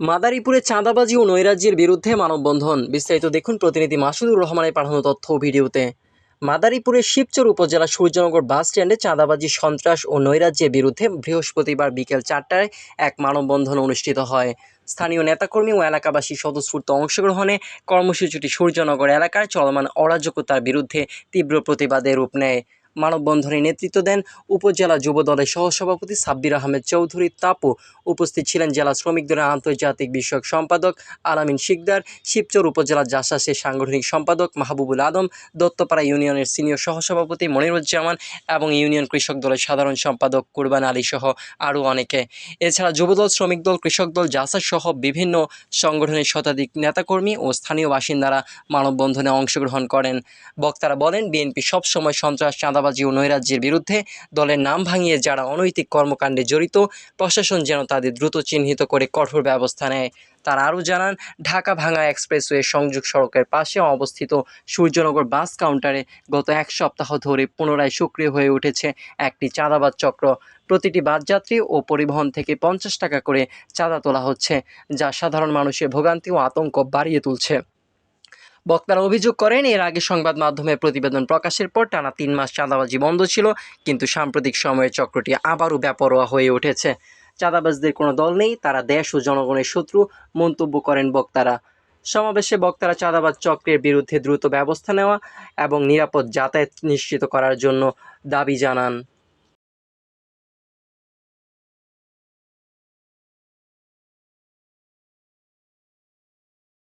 মাদারীপুরে চাঁদাবাজি ও নৈরাজ্যের বিরুদ্ধে মানববন্ধন। বিস্তারিত দেখুন প্রতিনিধি মাসুদুর রহমানের পাঠানো তথ্য ভিডিওতে। মাদারীপুরের শিবচর উপজেলা সূর্যনগর বাস স্ট্যান্ডে চাঁদাবাজি, সন্ত্রাস ও নৈরাজ্যের বিরুদ্ধে বৃহস্পতিবার বিকেল চারটায় এক মানববন্ধন অনুষ্ঠিত হয়। স্থানীয় নেতাকর্মী ও এলাকাবাসী স্বতঃস্ফূর্ত অংশগ্রহণে কর্মসূচিটি সূর্যনগর এলাকায় চলমান অরাজকতার বিরুদ্ধে তীব্র প্রতিবাদে রূপ নেয়। মানববন্ধনে নেতৃত্ব দেন উপজেলা যুব দলের সহসভাপতি সাব্বির আহমেদ চৌধুরী তাপু। উপস্থিত ছিলেন জেলা শ্রমিক দলের আন্তর্জাতিক বিষয়ক সম্পাদক আলামিন শিকদার, শিবচর উপজেলা জাসাসের সাংগঠনিক সম্পাদক মাহবুবুল আদম, দত্তপাড়া ইউনিয়নের সিনিয়র সহসভাপতি মনিরুজ্জামান এবং ইউনিয়ন কৃষক দলের সাধারণ সম্পাদক কুরবান আলী সহ আরও অনেকে। এছাড়া যুবদল শ্রমিক দল, কৃষক দল জাসাস সহ বিভিন্ন সংগঠনের শতাধিক নেতাকর্মী ও স্থানীয় বাসিন্দারা মানববন্ধনে অংশগ্রহণ করেন। বক্তারা বলেন, বিএনপি সবসময় সন্ত্রাস চাঁদাবাজি ও নৈরাজ্যের বিরুদ্ধে দলের নাম ভাঙিয়ে যারা অনৈতিক কর্মকাণ্ডে জড়িত, প্রশাসন যেন তাদের দ্রুত চিহ্নিত করে কঠোর ব্যবস্থা নেয়। তারা আরও জানান, ঢাকা ভাঙা এক্সপ্রেসওয়ে সংযোগ সড়কের পাশে অবস্থিত সূর্যনগর বাস কাউন্টারে গত এক সপ্তাহ ধরে পুনরায় সক্রিয় হয়ে উঠেছে একটি চাঁদাবাজ চক্র। প্রতিটি বাসযাত্রী ও পরিবহন থেকে পঞ্চাশ টাকা করে চাঁদা তোলা হচ্ছে, যা সাধারণ মানুষের ভোগান্তি ও আতঙ্ক বাড়িয়ে তুলছে। বক্তারা অভিযোগ করেন, এর আগে সংবাদ মাধ্যমে প্রতিবেদন প্রকাশের পর টানা তিন মাস চাঁদাবাজি বন্ধ ছিল, কিন্তু সাম্প্রতিক সময়ে চক্রটি আবারও বেপরোয়া হয়ে উঠেছে। চাঁদাবাজদের কোনো দল নেই, তারা দেশ ও জনগণের শত্রু, মন্তব্য করেন বক্তারা। সমাবেশে বক্তারা চাঁদাবাজ চক্রের বিরুদ্ধে দ্রুত ব্যবস্থা নেওয়া এবং নিরাপদ যাতায়াত নিশ্চিত করার জন্য দাবি জানান।